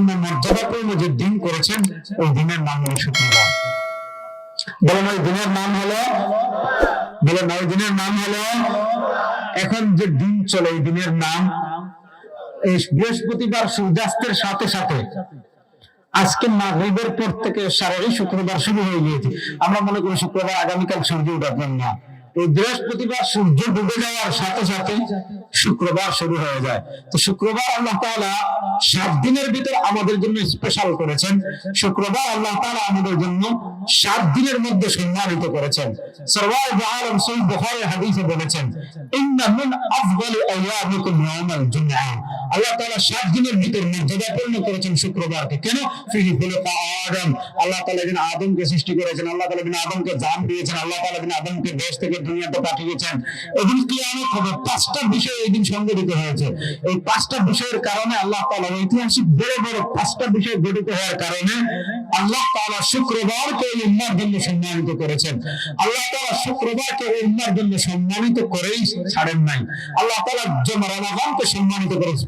মর্যাদাপূর্ণ যে দিন করেছেন, ওই দিনের নাম হলো শুক্রবার। বলেন ওই দিনের নাম হলো? বলেন ওই দিনের নাম হলো? এখন যে দিন চলে, এই দিনের নাম, এই বৃহস্পতিবার সূর্যাস্তের সাথে সাথে আজকে মাগরিবের পর থেকে সারাই শুক্রবার শুরু হয়ে গিয়েছে। আমরা মনে করি শুক্রবার আগামীকাল সূর্য উঠাবেন না। এই বৃহস্পতিবার সূর্য ডুবে যাওয়ার সাথে সাথে শুক্রবার শুরু হয়ে যায়। তো শুক্রবার আল্লাহ তালা সাত দিনের ভিতর আমাদের জন্য স্পেশাল করেছেন। শুক্রবার আল্লাহ তাআলা আমাদের জন্য সাত দিনের মধ্যে সম্মানিত করেছেন। সরওয়ার আলম সহি বুখারী হাদিসে বলেছেন, ইন্না মিন আফদালি আইয়ামিকুম ইয়াউমাল জুমআহ আল্লাহ তাআলা সাত দিনের ভিতর মর্যাদাপূর্ণ করেছেন শুক্রবারকে। কেন? আদম। আল্লাহ যেন আদমকে সৃষ্টি করেছেন, আল্লাহ যেন আদমকে জান দিয়েছেন, আল্লাহ যেন আদমকে দেশ থেকে দুনিয়াতে পাঠিয়েছেন। হবে পাঁচটা বিষয় এই দিন হয়েছে। এই পাঁচটা বিষয়ের কারণে আল্লাহ তাআলা ঐতিহাসিক বড় বড় পাঁচটা বিষয় গঠিত হওয়ার কারণে আল্লাহ তাআলা শুক্রবারকে এই উম্মার জন্য সম্মানিত করেছেন। আল্লাহ তাআলা শুক্রবারকে উম্মার জন্য সম্মানিত করেই ছাড়েন নাই। আল্লাহ তাআলা যেমন রমাদানকে সম্মানিত করে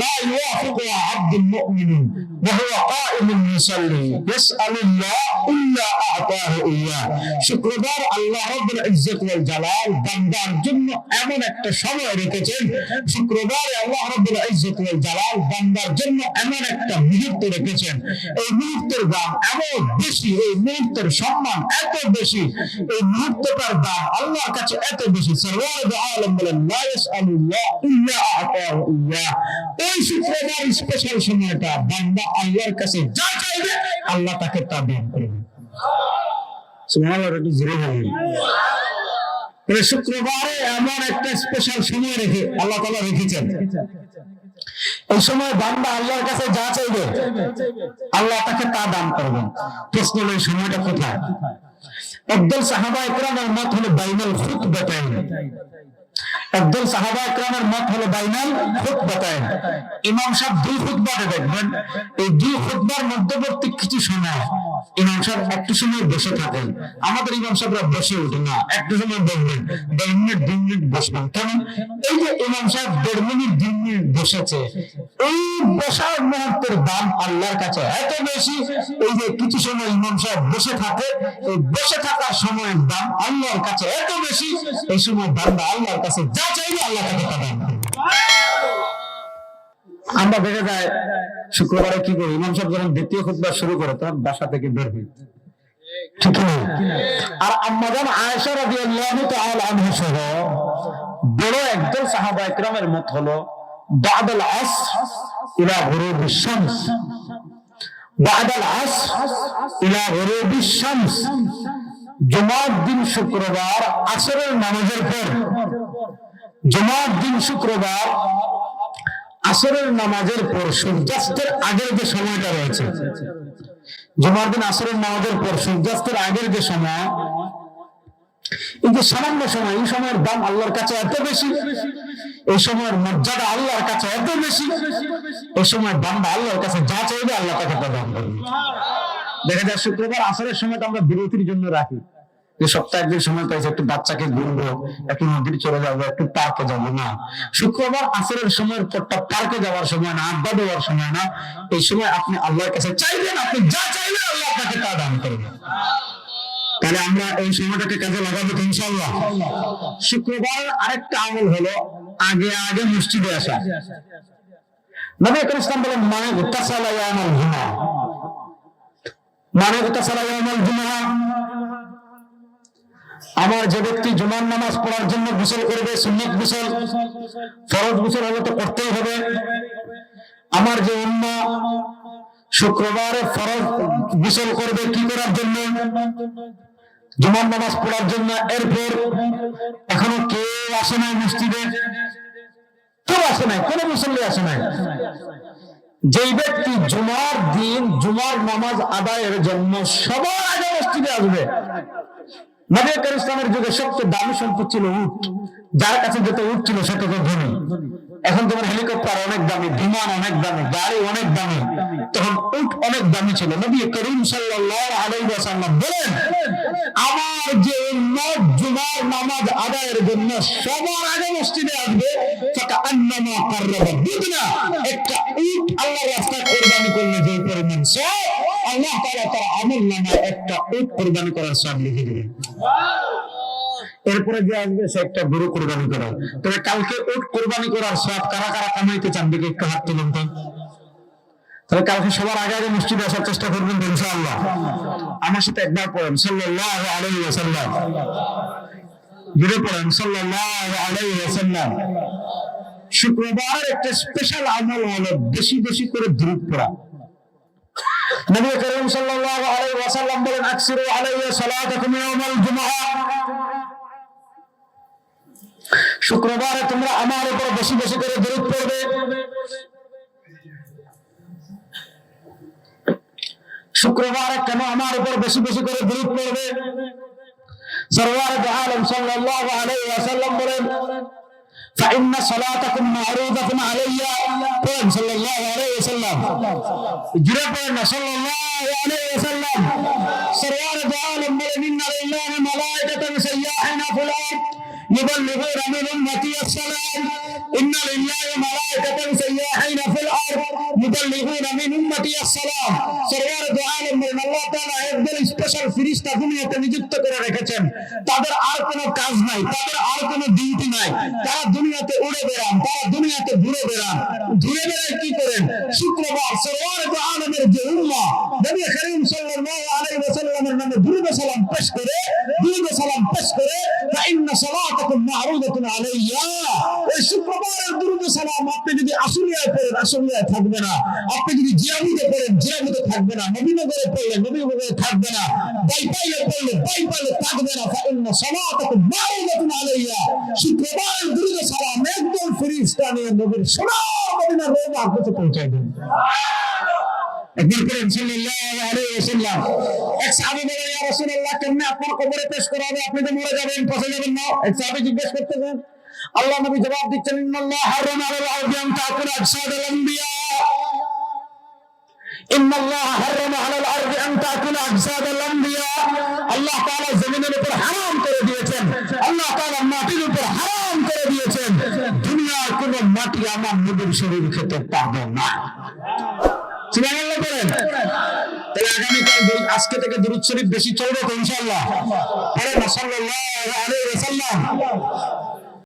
লা ইওয়াফিকুহা আবদুল মুমিনুন ওয়া হুয়া কাইমুন ইউসাল্লি ইয়াসআলুল্লাহ ইল্লা আ'তাহু ইয়্যা শুক্রবার আল্লাহ রাব্বুল ইজ্জত ওয়াল জালাল বান্দার জন্য এমন একটা সময় রেখেছেন। শুক্রবার আল্লাহ রাব্বুল ইজ্জত ওয়াল জালাল বান্দার জন্য এমন একটা মুহূর্ত রেখেছেন। এই মুহূর্তের দাম এমন বেশি, এই মুহূর্তের সম্মান এত বেশি, এই মুহূর্তটার দাম আল্লাহর কাছে এত বেশি। সরওয়ার আলম বলেন, লা ইয়াসআলুল্লাহ এই শুক্রবার স্পেশাল সময়টা বান্দা আল্লাহর কাছে যা চাইবে, আল্লাহ তাকে তা দান করবে। শুক্রবারে এমন একটা স্পেশাল সময় রেখে আল্লাহ তাআলা রেখেছেন। এই সময় বান্দা আল্লাহর কাছে যা চাইবে, আল্লাহ তাকে তা দান করবেন প্রশ্ন হলো সময়টা কোথায়? একদল সাহাবা একরামের মত হলো বাইনাল খুতবাতাইন। একদল সাহাবা একরামের মত হলো বাইনাল খুতবাতায়। ইমাম সাহেব দুই খুতবাতে দেখবেন এই দুই খুতবার মধ্যবর্তী কিছু সময় ইমাম সাহেব একটু সময় বসে থাকেন। আমাদের ইমাম সাহেবরা বসে ওঠে না, একটু সময় বসবেন। দেড় মিনিট, দুই মিনিট বসবেন। কারণ এই যে ইমাম সাহেব দেড় মিনিট, দুই মিনিট বসেছে এই বসার মুহূর্তের দাম আল্লাহর কাছে এত বেশি, এই যে কিছু সময় ইমাম সাহেব বসে থাকে, এই বসে থাকার সময়ের দাম আল্লাহর কাছে এত বেশি, এই সময় বান্দা আল্লাহর কাছে যা চাইবে আল্লাহ তাকে তা করবে। আমরা দেখা যায়, শুক্রবারে কি করি? ইমাম সাহেব যখন দ্বিতীয় খুতবা শুরু করে, তখন বাসা থেকে বের হই। ঠিক না আর আম্মাজান আয়েশা রাদিয়াল্লাহু তাআলা আনহা সহ বড় একদল সাহাবা ইকরামের মত হলো বাদাল আসর ইলা গুরুবিশ শামস বাদাল আসর ইলা গুরুবিশ শামস জুমার দিন শুক্রবার আসরের নামাজের পর. জুমার দিন শুক্রবার আসরের নামাজের পর সূর্যাস্তের আগের যে সময়টা রয়েছে। জুমার দিন আসরের নামাজের পর সূর্যাস্তের আগের যে সময়, এই যে সামান্য সময়, এই সময়ের দাম আল্লাহর কাছে এত বেশি। এই সময়ের মর্যাদা আল্লাহর কাছে এত বেশি, এই সময় বান্দা আল্লাহর কাছে যা চাইবে আল্লাহ তাকে প্রদান করবে। দেখা যায় শুক্রবার আসরের সময়টা আমরা বিরতির জন্য রাখি। যে সপ্তাহে একদিন সময় পাইছে, একটু বাচ্চাকে ঘুরবো একটু নদীর চলে যাব, একটু পার্কে যাব। না, শুক্রবার আসরের সময়ের পরটা পার্কে যাওয়ার সময় না, আড্ডা দেওয়ার সময় না। এই সময় আপনি আল্লাহর কাছে চাইবেন, আপনি যা চাইবেন আল্লাহ আপনাকে তা দান করবেন তাহলে আমরা এই সময়টাকে কাজে লাগাবো ইনশাল্লাহ শুক্রবার আরেকটা আমল হলো আগে আগে মসজিদে আসা। নবী মানে মানে আমার যে ব্যক্তি জুমার নামাজ পড়ার জন্য গোসল করবে, সুন্নত গোসল, ফরজ গোসল হলে তো করতেই হবে। আমার যে অন্য শুক্রবারে ফরজ গোসল করবে কি করার জন্য? জুমার নামাজ পড়ার জন্য এরপর এখনও কেউ আসে নাই মসজিদে। কেউ আসে নাই, কোনো মুসল্লি আসে নাই। যেই ব্যক্তি জুমার দিন, জুমার নামাজ আদায়ের জন্য সবার আগে মসজিদে আসবে। নবী করিম ইসলামের যুগে সবচেয়ে দামি সম্পদ ছিল উট। যার কাছে যত উট ছিল, সে তো ধনী। এখন তোমার হেলিকপ্টার অনেক দামি, বিমান অনেক দামি, গাড়ি অনেক দামি। তখন উট অনেক দামি ছিল। নবী করিম সাল্লাল্লাহু আলাইহি ওয়াসাল্লাম বলেন, আমার যে উম্মত জুমার নামাজ আদায়ের জন্য সবার আগে মসজিদে আসবে বুদনা একটা উট আল্লাহর রাস্তায় কুরবানি করলে যে পরিমাণ আল্লাহ তাআলা তার আমল একটা উট কুরবানি করার লিখে দিবেন এরপরে যে আসবে, সে একটা গরু কোরবানি করে। তবে কালকে উট কোরবানি করার সব কারা কারা কামাইতে চান দিকে একটু হাত তুলুন তো। তবে কালকে সবার আগে আগে মসজিদে আসার চেষ্টা করবেন ইনশাআল্লাহ। আমার সাথে একবার পড়েন, সাল্লাল্লাহু আলাইহি ওয়াসাল্লাম। জুড়ে পড়েন, সাল্লাল্লাহু আলাইহি ওয়াসাল্লাম। শুক্রবার একটা স্পেশাল আমল হলো বেশি বেশি করে দূরত পড়া। নবী করিম সাল্লাল্লাহু আলাইহি ওয়াসাল্লাম বলেন, আকসিরু আলাইহি সালাতাকুম ইয়াউমাল জুমআহ শুক্রবারে তোমরা আমার উপর বেশি বেশি করে দূরত পড়বে। শুক্রবারে কেন আমার উপর বেশি বেশি করে দূরত পড়বে সরওয়ার আলম সাল্লাল্লাহু আলাইহি ওয়াসাল্লাম বলেন فإن صلاتكم معروضة علي قال صلى الله عليه وسلم جربنا صلى الله عليه وسلم سرور عالم بل إن لله ملائكة سياحين في الأرض يبلغون من أمتي السلام إن لله ملائكة দুনিয়াতে উড়ে বেড়ান তারা দুনিয়াতে ঘুরে বেড়ান। ঘুরে বেড়ায় ওই শুক্রবারের দুরুদ সালাম আপনি যদি আসলিয়ায় পড়েন থাকবে না। আপনি যদি জিয়াবুদে পড়েন জিয়াবুদে থাকবে না। নবীনগরে পড়লে নবীনগরে থাকবে না। বাইপাইলে পড়লে থাকবে না। ফাইন্না আলাইয়া শুক্রবারের সালাম একদম ফেরেশতা নিয়ে নবীর সোনার মদিনা রওজা হাতে পৌঁছায় দেন। এক বলে আপনার কবরে পেশ করা হবে? আপনি তো মরে যাবেন, পচে যাবেন না। এক সাহাবী জিজ্ঞেস করতেছেন আল্লাহ নবী জবাব দিচ্ছেন, ইন্নাল্লাহ হারামা আলাল আরদি আন তাকুল আজসাদাল আম্বিয়া ইন্নাল্লাহ হারামা আলাল আরদি আন তাকুল আজসাদাল আম্বিয়া আল্লাহ তাআলা জমিনের উপর হারাম করে দিয়েছেন। আল্লাহ তাআলা মাটির উপর হারাম করে দিয়েছেন। দুনিয়ার কোনো মাটি আমার নবীর শরীর খেতে পারবে না। সুবহানাল্লাহ বলেন। তাহলে আগামীকাল আজকে থেকে দুরূদ শরীফ বেশি চলবে ইনশাআল্লাহ। আরে সাল্লাল্লাহু আলাইহি ওয়াসাল্লাম